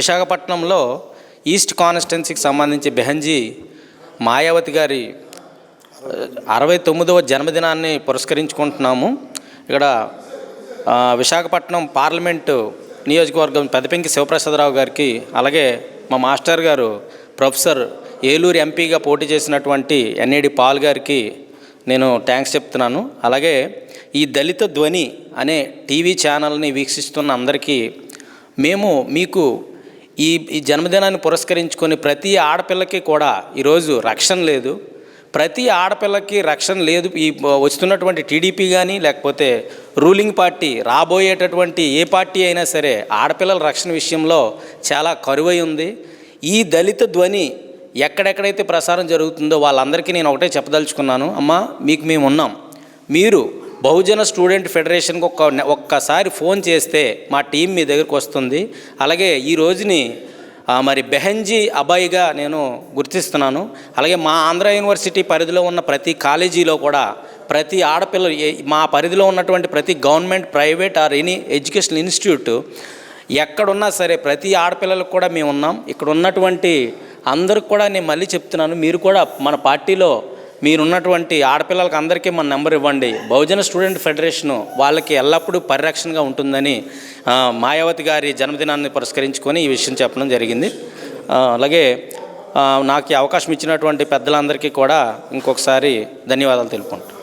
విశాఖపట్నంలో ఈస్ట్ కాన్స్టిట్యున్సీకి సంబంధించి బెహంజీ మాయావతి గారి అరవై తొమ్మిదవ జన్మదినాన్ని పురస్కరించుకుంటున్నాము. ఇక్కడ విశాఖపట్నం పార్లమెంటు నియోజకవర్గం పెదపెంకి శివప్రసాదరావు గారికి అలాగే మా మాస్టర్ గారు ప్రొఫెసర్ ఏలూరు ఎంపీగా పోటీ చేసినటువంటి ఎన్ఏడి పాల్ గారికి నేను థ్యాంక్స్ చెప్తున్నాను. అలాగే ఈ దళిత ధ్వని అనే టీవీ ఛానల్ని వీక్షిస్తున్న అందరికీ మేము మీకు ఈ ఈ జన్మదినాన్ని పురస్కరించుకొని ప్రతి ఆడపిల్లకి కూడా ఈరోజు రక్షణ లేదు. ప్రతి ఆడపిల్లకి రక్షణ లేదు. ఈ వస్తున్నటువంటి టీడీపీ కానీ లేకపోతే రూలింగ్ పార్టీ రాబోయేటటువంటి ఏ పార్టీ అయినా సరే ఆడపిల్లల రక్షణ విషయంలో చాలా కరువై ఉంది. ఈ దళిత ధ్వని ఎక్కడెక్కడైతే ప్రసారం జరుగుతుందో వాళ్ళందరికీ నేను ఒకటే చెప్పదలుచుకున్నాను. అమ్మా మీకు మేము ఉన్నాం మీరు బహుజన స్టూడెంట్ ఫెడరేషన్కి ఒక్క ఒక్కసారి ఫోన్ చేస్తే మా టీం మీ దగ్గరికి వస్తుంది. అలాగే ఈ రోజుని మరి బెహంజీ అబాయిగా నేను గుర్తిస్తున్నాను. అలాగే మా ఆంధ్ర యూనివర్సిటీ పరిధిలో ఉన్న ప్రతి కాలేజీలో కూడా ప్రతి ఆడపిల్ల మా పరిధిలో ఉన్నటువంటి ప్రతి government private or any educational institute ఎక్కడున్నా సరే ప్రతి ఆడపిల్లలకు కూడా మేము ఉన్నాం. ఇక్కడ ఉన్నటువంటి అందరికి కూడా నేను మళ్ళీ చెప్తున్నాను. మీరు కూడా మన పార్టీలో మీరున్నటువంటి ఆడపిల్లలకి అందరికీ మన నెంబర్ ఇవ్వండి. బహుజన స్టూడెంట్ ఫెడరేషను వాళ్ళకి ఎల్లప్పుడూ పరిరక్షణగా ఉంటుందని మాయావతి గారి జన్మదినాన్ని పురస్కరించుకొని ఈ విషయం చెప్పడం జరిగింది. అలాగే నాకు అవకాశం ఇచ్చినటువంటి పెద్దలందరికీ కూడా ఇంకొకసారి ధన్యవాదాలు తెలుపుకుంటాను